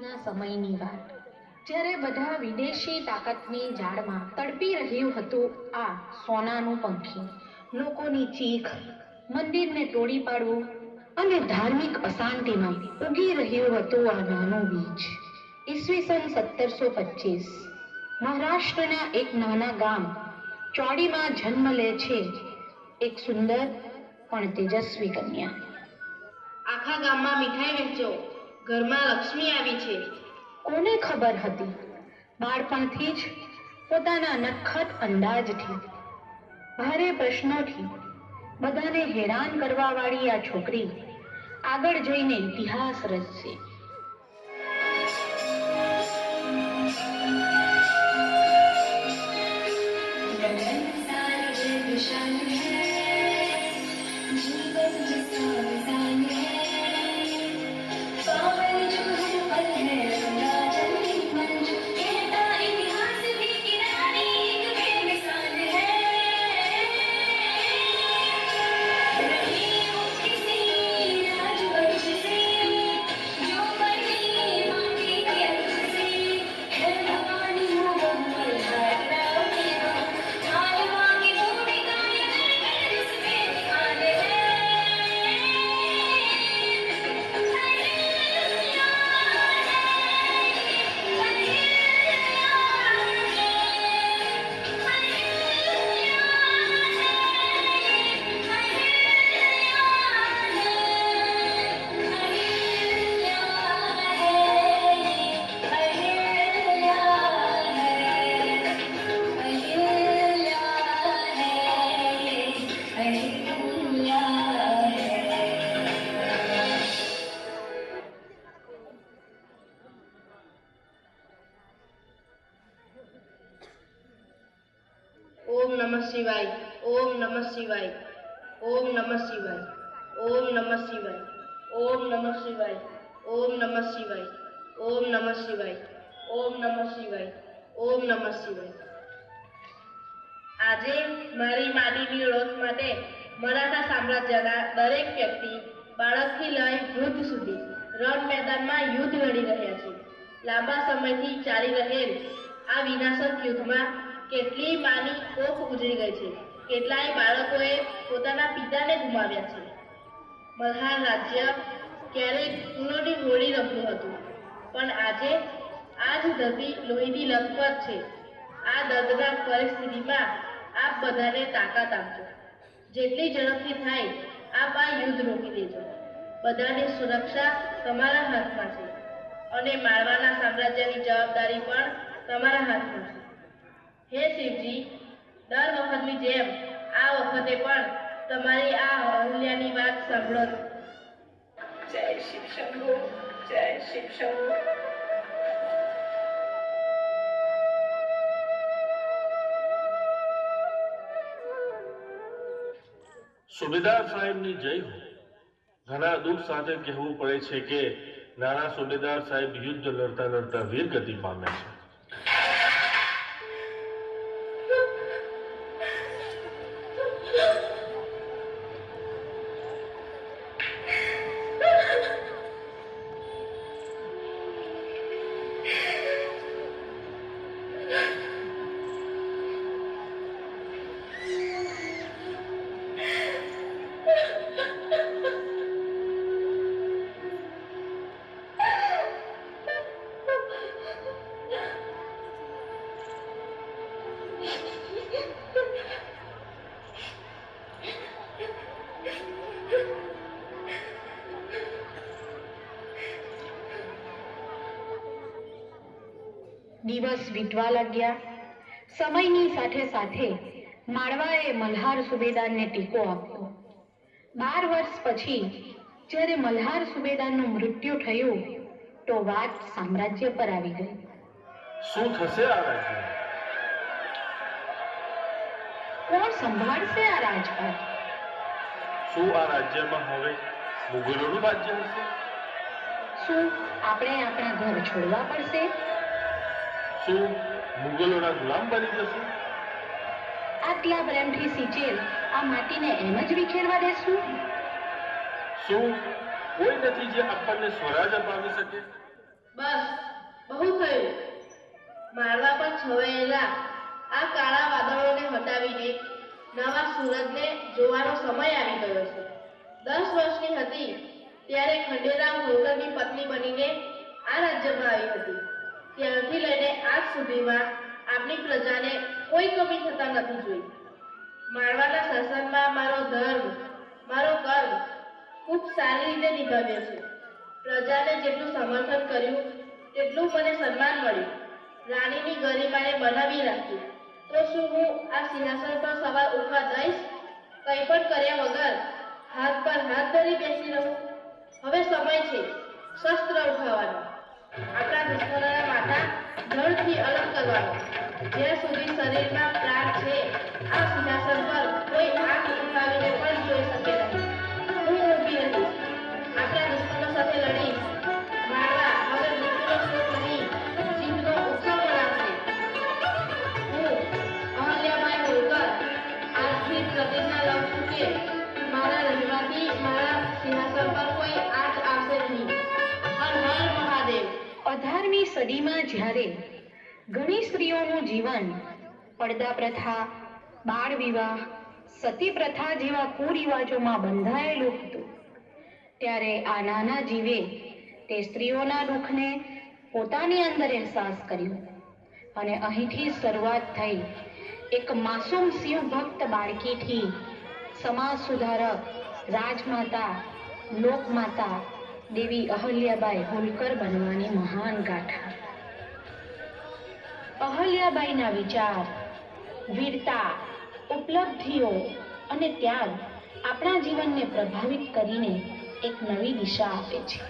ને સમયની વાત. જ્યારે બધા વિદેશી તાકાતની જાળમાં તડપી રહ્યું હતું આ સોનાનું પંખી લોકોની ચીખ મંદિરને તોડી પાડવું અને ધાર્મિક અશાંતિમાં ઉગી રહ્યું હતું આ નાનું બીજ. ઈસવીસન સત્તરસો પચીસ મહારાષ્ટ્રના એક નાના ગામ ચોડીમાં જન્મ લે છે એક સુંદર પણ તેજસ્વી કન્યા. આખા ગામમાં મીઠાઈ વહેંચો. ઘરમાં લક્ષ્મી આવી છે. કોને ખબર હતી? બાળપણથી જ પોતાના નખત અંદાજથી ભારે પ્રશ્નોથી બધાને હેરાન કરવા વાળી આ છોકરી આગળ જઈને ઇતિહાસ રચશે. શિવાય. ઓમ નમઃ શિવાય. ઓમ નમઃ શિવાય. ઓમ નમઃ શિવાય. ઓમ નમઃ શિવાય. ઓમ નમઃ શિવાય. ઓમ નમઃ શિવાય. ઓમ નમઃ શિવાય. ઓમ નમઃ શિવાય. આજે મારી માડીની ઓળખ માટે મરાઠા સામ્રાજ્યના દરેક વ્યક્તિ બાળકથી લઈ વૃદ્ધ સુધી રણ મેદાનમાં યુદ્ધ લડી રહ્યા છે. લાંબા સમયથી ચાલી રહેલ આ વિનાશક યુદ્ધમાં કેટલી માની કોખ ઉજળી ગઈ છે. કેટલાય બાળકોએ પોતાના પિતાને ગુમાવ્યા છે. મલ્હાર રાજ્ય ક્યારેક ફૂલોની હોળી રમતું હતું. પણ આજે આ જ ધરતી લોહીની લથપથ છે. આ દર્દનાક પરિસ્થિતિમાં આપ બધાને તાકાત આપજો. જેટલી ઝડપથી થાય, આપ આ યુદ્ધ રોકી દેજો. બધાની સુરક્ષા તમારા હાથમાં છે. અને માળવાના સામ્રાજ્યની જવાબદારી પણ તમારા હાથમાં છે. હે શિવજી દર વખતની જેમ આ વખતે પણ તમારી આ અહલ્યાની વાત સાંભળો જય શિવ શંભુ જય શિવ શંભુ. સુબેદાર સાહેબની જય હો. ઘણા દુઃખ સાથે કહેવું પડે છે કે નાના સુબેદાર સાહેબ યુદ્ધ લડતા લડતા વીર ગતિ પામ્યા છે. દિવસ વીતવા લાગ્યા. સમયની સાથે સાથે માળવાએ મલ્હાર સુબેદારને ટેકો આપ્યો. બાર વર્ષ પછી જ્યારે મલ્હાર સુબેદારનું મૃત્યુ થયું તો વાત સામ્રાજ્ય પર આવી ગઈ. શું થશે આ રાજ્ય કોણ સંભાળશે આ રાજપાટ? શું આ રાજ્યમાં હવે મુગલોનું રાજ્ય હશે? શું આપણે આપણા ઘર છોડવા પડશે? શું મુગલોના ગુલામ બની જશું. આટલા પ્રેમથી સિંચેલ આ માટીને એમ જ વિખેરવા દેશું? શું? કોઈ નથી જે આપણને સ્વરાજ અપાવી શકે? બસ બહુ થયું. મારવા પર છવાયેલા આ કાળા વાદળોને હટાવીને નવા સૂરજને જોવાનો સમય આવી ગયો છે. દસ વર્ષની હતી ત્યારે ખંડેરામ હોલકરની પત્ની બનીને આ રાજ્યમાં આવી હતી. ત્યારથી લઈને આજ સુધીમાં આપણી પ્રજાને કોઈ કમી થતા નથી જોઈ. માળવાના શાસનમાં મારો ધર્મ, મારો કર્મ ખૂબ સારી રીતે નિભાવ્યો છે. પ્રજાને જેટલું સમર્થન કર્યું, તેટલું મને સન્માન મળ્યું. રાણીની ગરિમાને બનાવી રાખ્યું તો શું હું આ સિંહાસન પર સવાર ઉઠવા દઈશ કંઈ પણ કર્યા વગર હાથ પર હાથ ધરી બેસી રહું? હવે સમય છે, શસ્ત્ર ઉઠાવવાનો. આપણા દુશ્મનોના માથા જળથી અલગ કરવાનો. જ્યાં સુધી શરીરમાં પ્રાણ છે, આ સિંહાસન પર કોઈ અઢારમી સદીમાં જ્યારે ઘણી સ્ત્રીઓનું જીવન પડદા પ્રથા, બાળ વિવાહ, સતી પ્રથા જેવા કુરિવાજોમાં બંધાયેલું હતું, ત્યારે આ નાના જીવે તે સ્ત્રીઓના દુઃખને પોતાની અંદર અહેસાસ કર્યો અને અહીંથી શરૂઆત થઈ એક માસૂમ શિવ ભક્ત બાળકીથી સમાજ સુધારક, રાજમાતા, લોકમાતા દેવી અહલ્યાબાઈ હોલકર બનવાની મહાન ગાથા. અહલ્યાબાઈના વિચાર, વીરતા, ઉપલબ્ધિઓ અને ત્યાગ આપણા જીવનને પ્રભાવિત કરીને એક નવી દિશા આપે છે.